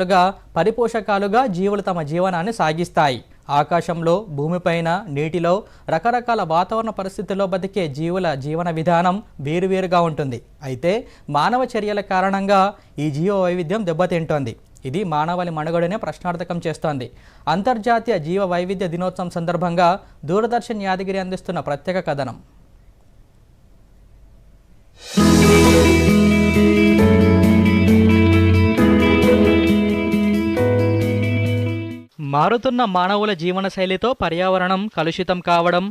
లుగా పరిపోషకాలుగా జీవులు తమ జీవనాన్ని సాగిస్తాయి. ఆకాశంలో భూమిపైన నీటిలో రకరకాల వాతావరణ పరిస్థితుల్లో బతికే జీవుల జీవన విధానం వేరువేరుగా ఉంటుంది. అయితే మానవ చర్యల కారణంగా ఈ జీవ వైవిధ్యం దెబ్బతింటోంది. ఇది మానవాళి మనుగడనే ప్రశ్నార్థకం చేస్తోంది. అంతర్జాతీయ జీవ వైవిధ్య దినోత్సవం సందర్భంగా దూరదర్శన్ యాదగిరి అందిస్తున్న ప్రత్యేక కథనం. మారుతున్న మానవుల జీవనశైలితో పర్యావరణం కలుషితం కావడం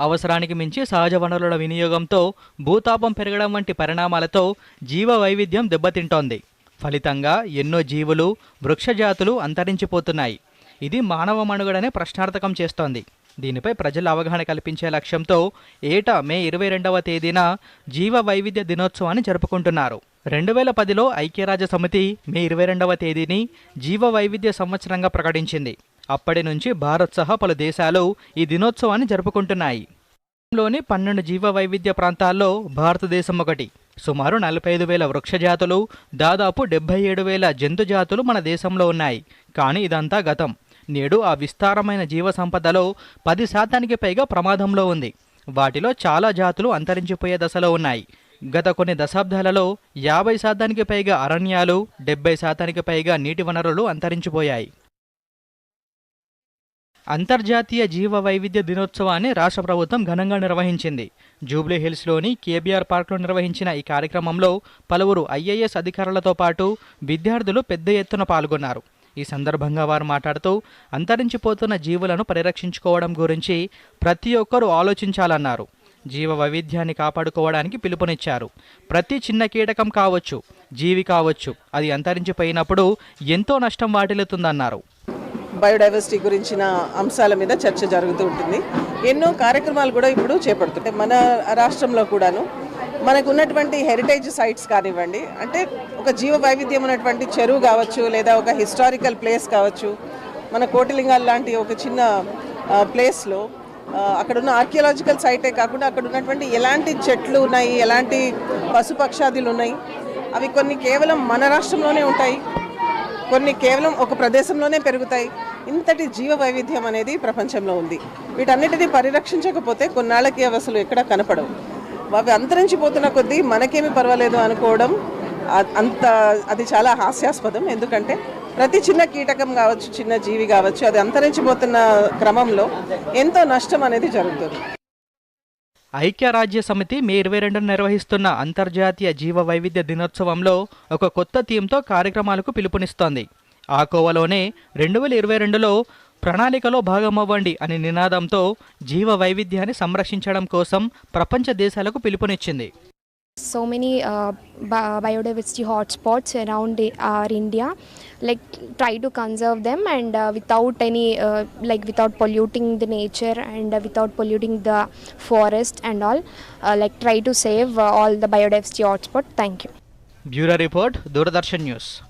అవసరానికి మించి సహజ వనరుల వినియోగంతో భూతాపం పెరగడం వంటి పరిణామాలతో జీవ వైవిధ్యం దెబ్బతింటోంది. ఫలితంగా ఎన్నో జీవులు వృక్షజాతులు అంతరించిపోతున్నాయి. ఇది మానవ మనుగడనే ప్రశ్నార్థకం చేస్తోంది. దీనిపై ప్రజల అవగాహన కల్పించే లక్ష్యంతో ఏటా మే ఇరవై రెండవ తేదీన జీవ వైవిధ్య దినోత్సవాన్ని జరుపుకుంటున్నారు. రెండు వేల పదిలో ఐక్యరాజ్య సమితి మే ఇరవై రెండవ తేదీని జీవ వైవిధ్య సంవత్సరంగా ప్రకటించింది. అప్పటి నుంచి భారత్ సహా పలు దేశాలు ఈ దినోత్సవాన్ని జరుపుకుంటున్నాయి. లోని పన్నెండు జీవ వైవిధ్య ప్రాంతాల్లో భారతదేశం ఒకటి. సుమారు నలభై ఐదు వేల వృక్షజాతులు దాదాపు డెబ్బై ఏడు వేల జంతు జాతులు మన దేశంలో ఉన్నాయి. కానీ ఇదంతా గతం. నేడు ఆ విస్తారమైన జీవ సంపదలో పది శాతానికి పైగా ప్రమాదంలో ఉంది. వాటిలో చాలా జాతులు అంతరించిపోయే దశలో ఉన్నాయి. గత కొన్ని దశాబ్దాలలో యాభై శాతానికి పైగా అరణ్యాలు డెబ్బై శాతానికి పైగా నీటి వనరులు అంతరించిపోయాయి. అంతర్జాతీయ జీవ వైవిధ్య దినోత్సవాన్ని రాష్ట్ర ప్రభుత్వం ఘనంగా నిర్వహించింది. జూబ్లీ హిల్స్లోని కేబీఆర్ పార్క్లో నిర్వహించిన ఈ కార్యక్రమంలో పలువురు ఐఏఎస్ అధికారులతో పాటు విద్యార్థులు పెద్ద ఎత్తున పాల్గొన్నారు. ఈ సందర్భంగా వారు మాట్లాడుతూ అంతరించిపోతున్న జీవులను పరిరక్షించుకోవడం గురించి ప్రతి ఒక్కరూ ఆలోచించాలన్నారు. జీవ వైవిధ్యాన్ని కాపాడుకోవడానికి పిలుపునిచ్చారు. ప్రతి చిన్న కీటకం కావచ్చు జీవి కావచ్చు అది అంతరించిపోయినప్పుడు ఎంతో నష్టం వాటిల్లుతుందన్నారు. బయోడైవర్సిటీ గురించిన అంశాల మీద చర్చ జరుగుతూ ఉంటుంది. ఎన్నో కార్యక్రమాలు కూడా ఇప్పుడు చేపడుతుంటాయి మన రాష్ట్రంలో కూడాను మనకు ఉన్నటువంటి హెరిటేజ్ సైట్స్ కానివ్వండి అంటే ఒక జీవ వైవిధ్యం ఉన్నటువంటి చెరువు కావచ్చు లేదా ఒక హిస్టారికల్ ప్లేస్ కావచ్చు మన కోటిలింగాలు లాంటి ఒక చిన్న ప్లేస్లో అక్కడున్న అక్కడ ఉన్న ఆర్కియలాజికల్ సైటే కాకుండా అక్కడ ఉన్నటువంటి ఎలాంటి చెట్లు ఉన్నాయి ఎలాంటి పశుపక్షాదులు ఉన్నాయి అవి కొన్ని కేవలం మన రాష్ట్రంలోనే ఉంటాయి. కొన్ని కేవలం ఒక ప్రదేశంలోనే పెరుగుతాయి. ఇంతటి జీవ వైవిధ్యం అనేది ప్రపంచంలో ఉంది. వీటన్నిటిని పరిరక్షించకపోతే కొన్నాళ్ళకి అవసలు అసలు ఎక్కడ కనపడవు. అవి అంతరించిపోతున్న కొద్దీ మనకేమి పర్వాలేదు అనుకోవడం అంత అది చాలా హాస్యాస్పదం. ఎందుకంటే ప్రతి చిన్న కీటకం కావచ్చు చిన్న జీవి కావచ్చు అది అంతరించిపోతున్న క్రమంలో ఎంతో నష్టం అనేది జరుగుతుంది. ఐక్యరాజ్య సమితి మే ఇరవై రెండున నిర్వహిస్తున్న అంతర్జాతీయ జీవ వైవిధ్య దినోత్సవంలో ఒక కొత్త థీమ్తో కార్యక్రమాలకు పిలుపునిస్తోంది. ఆ కోవలోనే రెండు వేల ఇరవై రెండులో ప్రణాళికలో భాగమవ్వండి అనే నినాదంతో జీవ వైవిధ్యాన్ని సంరక్షించడం కోసం ప్రపంచ దేశాలకు పిలుపునిచ్చింది. so many uh, uh, biodiversity hotspots around uh, our India. Like try to conserve them and uh, without any uh, like without polluting the nature and uh, without polluting the forest and all. like try to save all the biodiversity hotspots. Thank you. Bureau report, Doordarshan News.